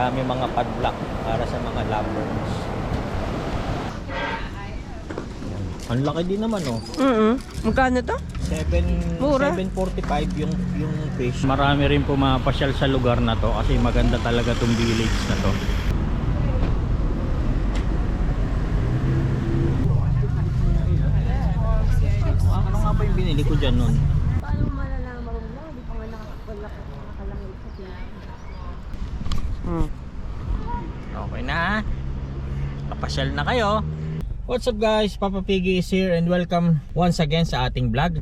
Dami mga padlock para sa mga lovers. Ang laki din naman oh. Mm Magkano to? 7 Mura. 745 yung yung fish. Marami rin pumapasyal sa lugar na to kasi maganda talaga tong village na to. Ano nga ba yung binili ko dyan nun? Paano malalaman mo lang? Hindi pa nga nakakapala nakakalangit sa pinaka. Hmm. Okay na. Papasyal na kayo. What's up guys? Papa Piggy is here and welcome once again sa ating vlog.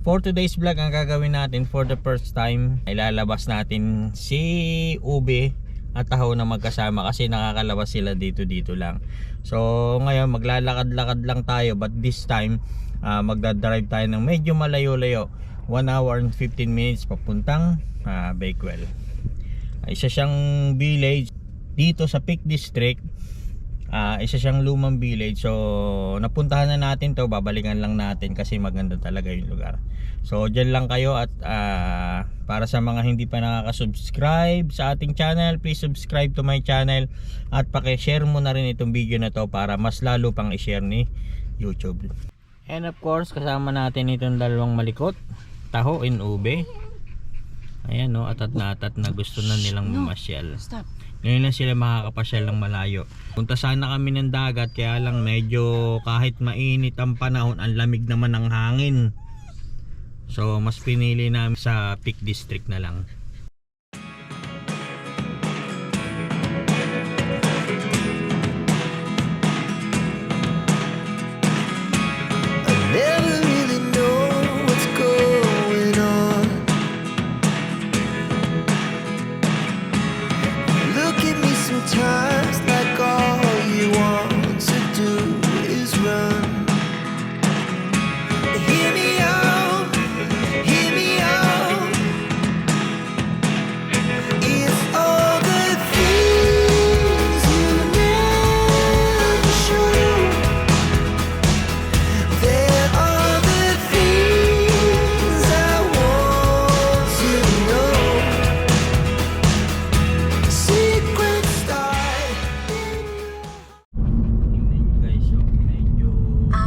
For today's vlog, ang gagawin natin for the first time, ilalabas natin si Ube at Taho na magkasama kasi nakakalabas sila dito dito lang. So ngayon maglalakad-lakad lang tayo but this time ah, magdadrive tayo ng medyo malayo-layo. 1 hour and 15 minutes papuntang uh, Bakewell. Isa siyang village dito sa Peak District. Ah, isa siyang lumang village. So, napuntahan na natin 'to, babalikan lang natin kasi maganda talaga 'yung lugar. So, diyan lang kayo at ah, para sa mga hindi pa nakaka-subscribe sa ating channel, please subscribe to my channel at paki-share mo na rin itong video na 'to para mas lalo pang i-share ni YouTube. And of course, kasama natin itong dalawang malikot, Taho and Ube. Ayan no, atat na atat na gusto na nilang mamasyal. Ngayon lang sila makakapasyal ng malayo. Punta sana kami ng dagat kaya lang medyo kahit mainit ang panahon, ang lamig naman ng hangin. So mas pinili namin sa Peak District na lang.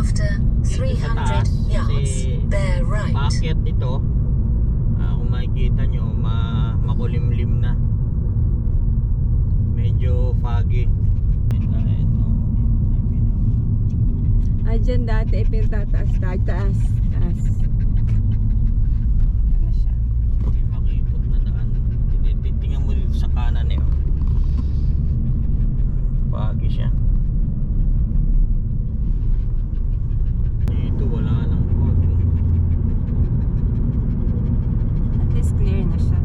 After Dito sa taas, 300 yards, bear right. paakyat ito. Ah, kung makikita nyo, ma makulimlim na. Medyo foggy. Ito, ito. Ay, dyan dati, eh, pinatataas tayo. Taas. Taas. Ano siya? May makipot na daan. Tingnan mo dito sa kanan eh. oh. Foggy siya. Dito wala nang fog. At least clear na siya.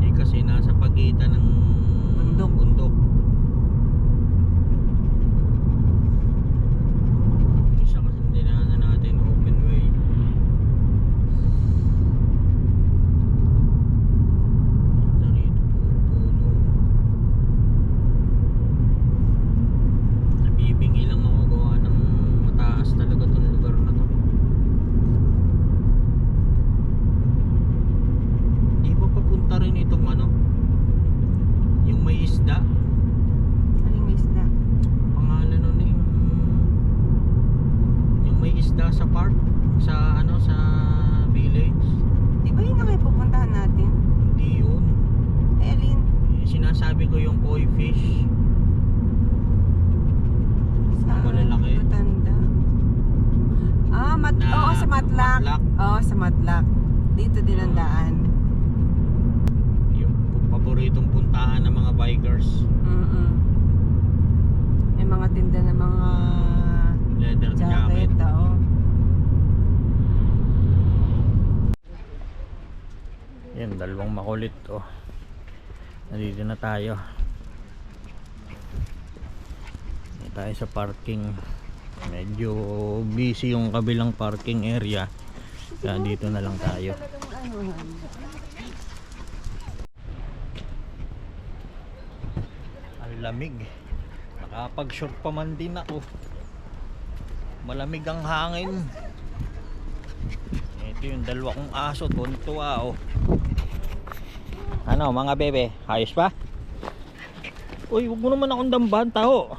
Eh kasi nasa pagitan ng Bundok. bundok. Isa kasi dinaanan natin open way. Ganda rito, puro puno. Nabibingi lang ako gawa ng mataas talaga tong lugar na to. Di ba papunta rin itong ano? Yung may isda? Aling isda. Pangalan nun eh. yung- Yung may isda sa park? Sa ano? Sa village? Di ba yun na may pupuntahan natin? Hindi yun. Eh, alin? Eh, Sinasabi ko yung koi fish. Sa Malalaki. Matanda. Ah, mat Na- Oo, sa Matlack. Matlack. Oo, sa Matlack. Dito din ang daan. Yung paboritong puntahan ng mga bikers. Mm May mga tinda ng mga Leather jacket. jacket, oo. Yan, dalawang makulit oh. Nandito na tayo. Dito tayo sa parking. Medyo busy yung kabilang parking area. Kaya dito na lang tayo. Ang lamig. Nakapag-short pa man din ako. Malamig ang hangin. yung dalawa kong aso, tuntua oh. Ano mga bebe, ayos pa? Uy, huwag mo naman akong dambahan, taho.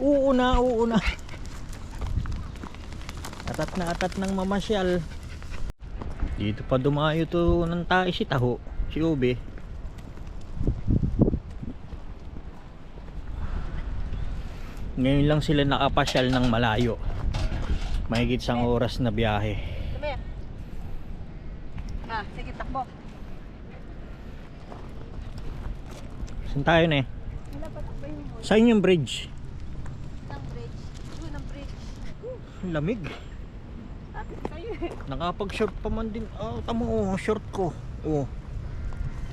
Oo na, oo na. Atat na atat ng mamasyal. Dito pa dumayo to ng tayo si Taho, si Ube. Ngayon lang sila nakapasyal ng malayo. Mahigit sang oras na biyahe. Ah, sige, takbo. Saan tayo na eh? Saan yung bridge? Ng bridge. Doon ang bridge. Ang lamig. Tapos kayo eh. Nakapag-short pa man din. Oh, tamo oh, short ko. Oh,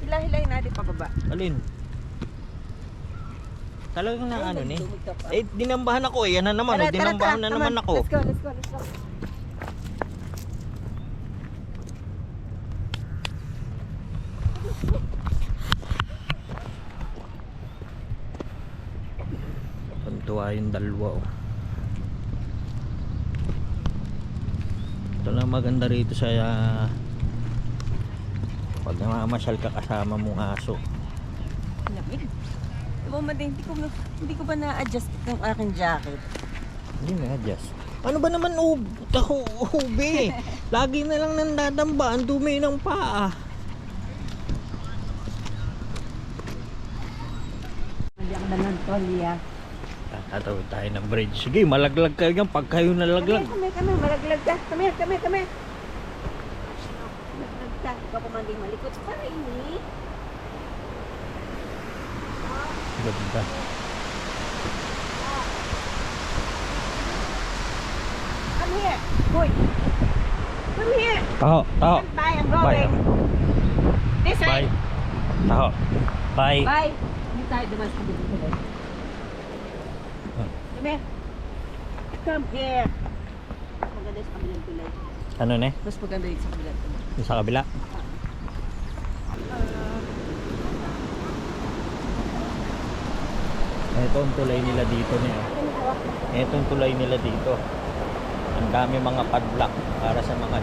Hila-hilay natin pababa. alin? Talagang na ano ni? Eh, dinambahan ako eh. Yan na naman. oh, dinambahan na come naman on. ako. Let's go, let's go, let's go. Pantuwa yung dalawa oh. Ito lang maganda rito sa ah, pag namamasyal ka kasama mong aso. Lamig. Din, hindi ko, hindi ko ba na-adjust ng aking jacket? Hindi na adjust. Ano ba naman ub taho ube? Lagi na lang nandadamba ang dumi ng paa. Hindi ako na ng tolya. Tatawid tayo ng bridge. Sige, malaglag kayo dyan pag kayo nalaglag. Kami, kami, malaglag ka. Kami, kami, kami. Malaglag ka. Ikaw pumanding malikot pa rin eh. Ganda. Come here. Boy. Come here. Taho, taho. Bye, I'm Bye. going. This way. Bye. Taho. Bye. Bye. Hindi tayo dumas. Come here. Come here. Maganda sa kabilang tulay. Ano ne? Mas maganda yung sa kabilang tulay. Yung sa kabila? Ito ang tulay nila dito niya. Ito ang tulay nila dito. Ang dami mga padlock para sa mga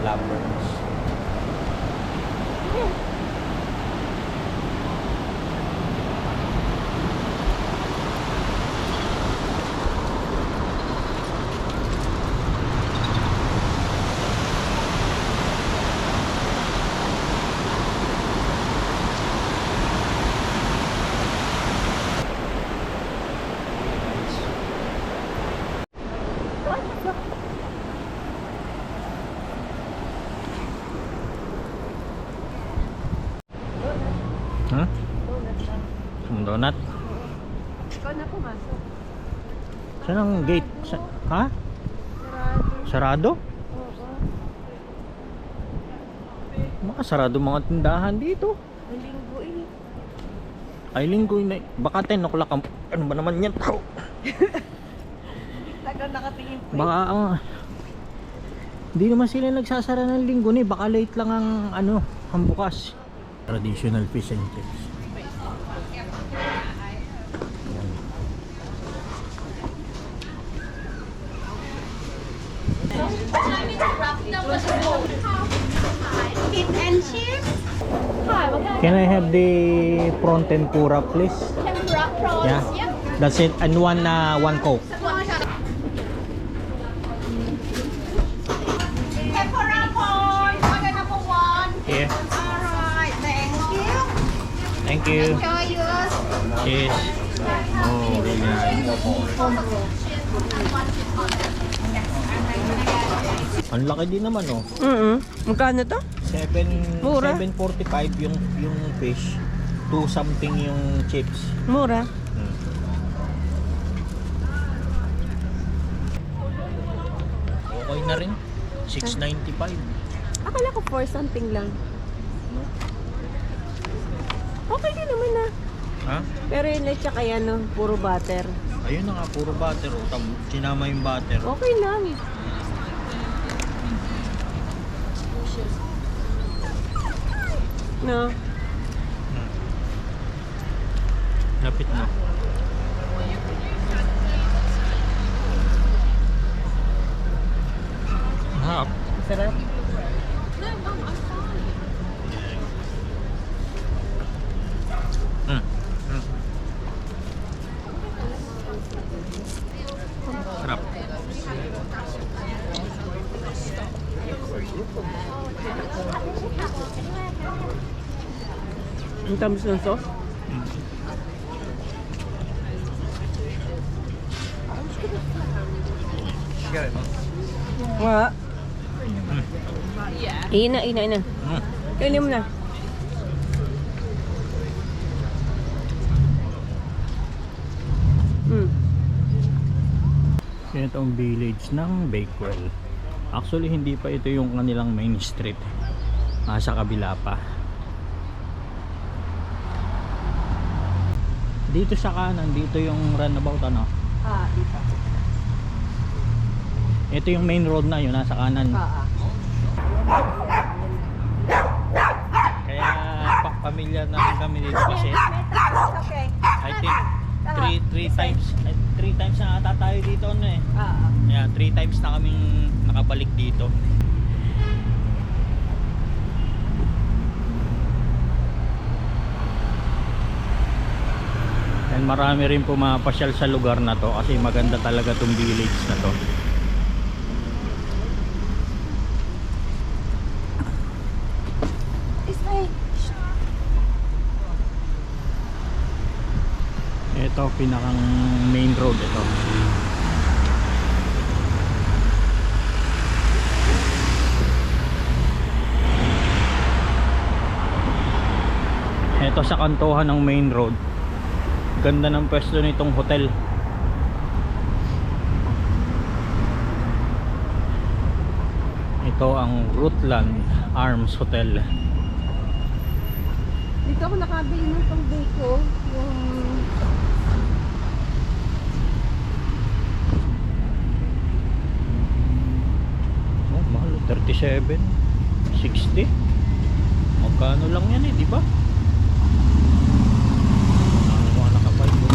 lovebirds. Ha? Yung donut? Ikaw na pumasok. Saan ang gate? Sa, ha? Sarado. Sarado? Oo. Makasarado mga tindahan dito. Ang linggo eh. Ay linggo na. Baka 10 o'clock ang... Ano ba naman yan tao? Tagal nakatingin pa. Baka ah, Hindi naman sila nagsasara ng linggo ni. Baka late lang ang ano, ang bukas. Traditional fish and chips. Can I have the prawn tempura please? tempura prawns. Yeah. That's it. And one uh, one coke. Tempura prawns. Order number one. Here. Thank you. Enjoy yours. Cheers. Oh, really nice. Ang laki din naman oh. Mm Magkano to? 7 Mura. 745 yung yung fish. 2 something yung chips. Mura. Hmm. Okay na rin. 695. Akala ko for something lang. Naman na. Ha? Pero yung leche kaya no, puro butter. Ayun na nga, puro butter. oh. Tam, sinama yung butter. Okay lang. No. Hmm. Lapit na. Harap. Sarap. Mm. Mm. Sarap. Ang tamis ng sauce. Nga. Ina, ina, ina. Mm. Kainin mo na. Hmm. Ito ang village ng Bakewell. Actually, hindi pa ito yung kanilang main street. Ah, sa kabila pa. Dito sa kanan, dito yung runabout ano. Ah, dito. Ito yung main road na yun, nasa kanan. Ah, ah. Kaya pa pamilya na kami dito kasi Okay. I think three, three times eh, three times na ata tayo dito ano eh. Ah, ah. Yeah, three times na kaming nakabalik dito. And marami rin pumapasyal sa lugar na to kasi maganda talaga tong village na to. Ito pinakang main road ito. Ito sa kantuhan ng main road. Ganda ng pwesto nitong hotel. Ito ang Rutland Arms Hotel. Dito ako nakabili ng pang bako. Yung Oh, mahal. 37. 60. Magkano lang yan eh, di ba? Ano mga nakapal ko.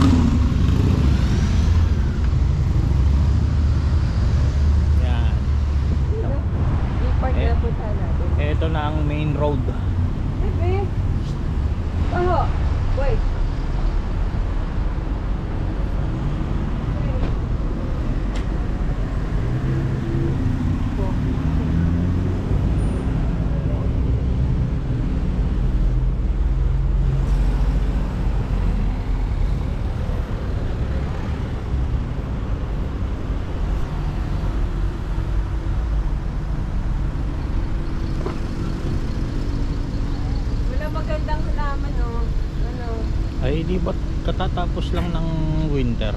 Yan. yung part Eh. na punta natin. Ito na ang main road. Bebe! Oh, wait. Wala magandang halaman, oh. Ano? Ay, di ba katatapos lang ng winter?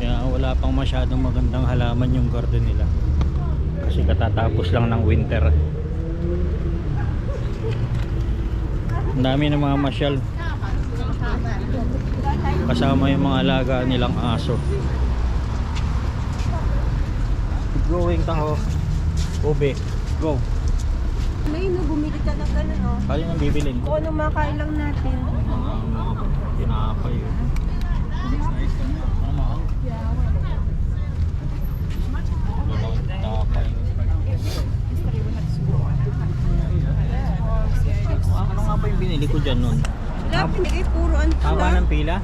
Kaya wala pang masyadong magandang halaman yung garden nila. Kasi katatapos lang ng winter. Ang dami ng mga masyal. Kasama yung mga alaga nilang aso. Going taho. Ube. Go. May no, bumili ka ng gano'n, oh. Kaya nang bibilin ko. Kung ano makain lang natin. Tinapay. Ah, Ano nga ba yung binili ko dyan nun? Wala, pinigay puro ano Haba ng pila?